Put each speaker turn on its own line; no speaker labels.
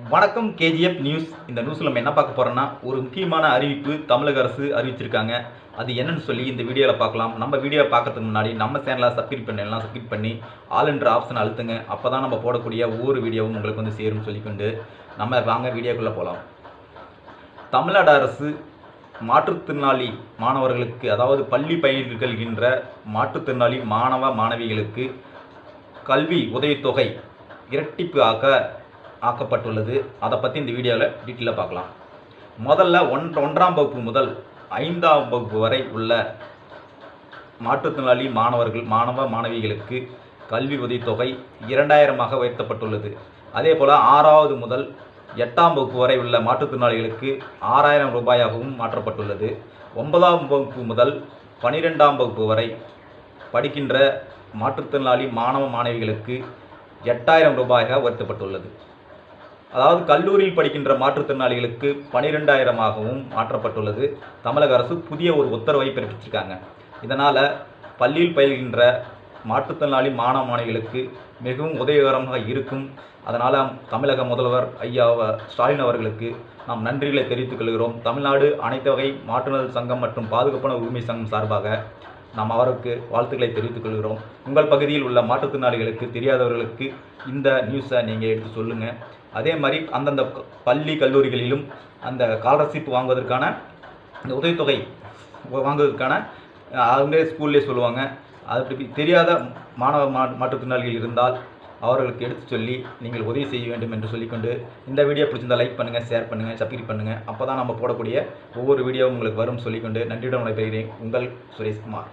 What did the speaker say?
வணக்கம் KGF news. இந்த நியூஸில் நம்ம என்ன பார்க்க போகிறோம்னா ஒரு முக்கியமான அறிவிப்பு தமிழக அரசு அறிவிச்சிருக்காங்க. அது என்னன்னு சொல்லி இந்த வீடியோவில் பார்க்கலாம். நம்ம வீடியோ பார்க்கறதுக்கு முன்னாடி நம்ம சேனலை சப்ஸ்கிரைப் பண்ணலாம் சப்ஸ்கிரைப் பண்ணி ஆல் என்ற ஆப்ஷன் அழுத்துங்க. அப்போ தான் நம்ம போடக்கூடிய ஒவ்வொரு வீடியோவும் உங்களுக்கு வந்து சேரும் சொல்லிக்கொண்டு நம்ம வாங்க வீடியோக்குள்ளே போகலாம் தமிழ்நாடு அரசு மாற்றுத்திறனாளி மாணவர்களுக்கு அதாவது பள்ளி பயில்கின்ற மாற்றுத்திறனாளி மாணவ மாணவிகளுக்கு கல்வி உதவித்தொகை இரட்டிப்பு ஆக்கப்பட்டுள்ளது. அதை பற்றி இந்த வீடியோவில் டீட்டெயிலாக பார்க்கலாம். முதல்ல ஒன் ஒன்றாம் வகுப்பு முதல் ஐந்தாம் வகுப்பு வரை உள்ள மாற்றுத்திறனாளி மாணவர்கள் மாணவ மாணவிகளுக்கு கல்வி உதவித்தொகை இரண்டாயிரமாக உயர்த்தப்பட்டுள்ளது. அதே போல் ஆறாவது முதல் எட்டாம் வகுப்பு வரை உள்ள மாற்றுத்திறனாளிகளுக்கு ஆறாயிரம் ரூபாயாகவும் மாற்றப்பட்டுள்ளது. ஒன்பதாம் வகுப்பு முதல் பனிரெண்டாம் வகுப்பு வரை படிக்கின்ற மாற்றுத்திறனாளி மாணவ மாணவிகளுக்கு எட்டாயிரம் ரூபாயாக உயர்த்தப்பட்டுள்ளது. அதாவது கல்லூரியில் படிக்கின்ற மாற்றுத்திறனாளிகளுக்கு பனிரெண்டாயிரமாகவும் மாற்றப்பட்டுள்ளது. தமிழக அரசு புதிய ஒரு உத்தரவை பிறப்பிச்சிருக்காங்க. இதனால் பள்ளியில் பயில்கின்ற மாற்றுத்திறனாளி மாணவ மாணவிகளுக்கு மிகவும் உதவிகரமாக இருக்கும். அதனால் தமிழக முதல்வர் ஐயா ஸ்டாலின் அவர்களுக்கு நாம் நன்றிகளை தெரிவித்துக் கொள்கிறோம். தமிழ்நாடு அனைத்து வகை மாற்றுநர் சங்கம் மற்றும் பாதுகாப்பான உரிமை சங்கம் சார்பாக நாம் அவருக்கு வாழ்த்துக்களை தெரிவித்துக் கொள்கிறோம். உங்கள் பகுதியில் உள்ள மாற்றுத்திறனாளிகளுக்கு தெரியாதவர்களுக்கு இந்த நியூஸை நீங்கள் எடுத்து சொல்லுங்கள் அதே மாதிரி அந்தந்த பள்ளி கல்லூரிகளிலும் அந்த ஸ்காலர்ஷிப் வாங்குவதற்கான இந்த உதவித்தொகை வாங்குவதற்கான அவங்களே ஸ்கூல்லே சொல்லுவாங்க. அது தெரியாத மாணவ மா மாற்றுத்திறனாளிகள் இருந்தால் அவர்களுக்கு எடுத்து சொல்லி நீங்கள் உதவி செய்ய வேண்டும் என்று சொல்லிக்கொண்டு இந்த வீடியோ பிடிச்சிருந்தா லைக் பண்ணுங்கள் ஷேர் பண்ணுங்கள் சப்ஸ்கிரைப் பண்ணுங்கள் அப்போ தான் நம்ம போடக்கூடிய ஒவ்வொரு வீடியோவும் உங்களுக்கு வரும் சொல்லிக்கொண்டு நன்றியுடன் நடைபெறுகிறேன் உங்கள் சுரேஷ்குமார்.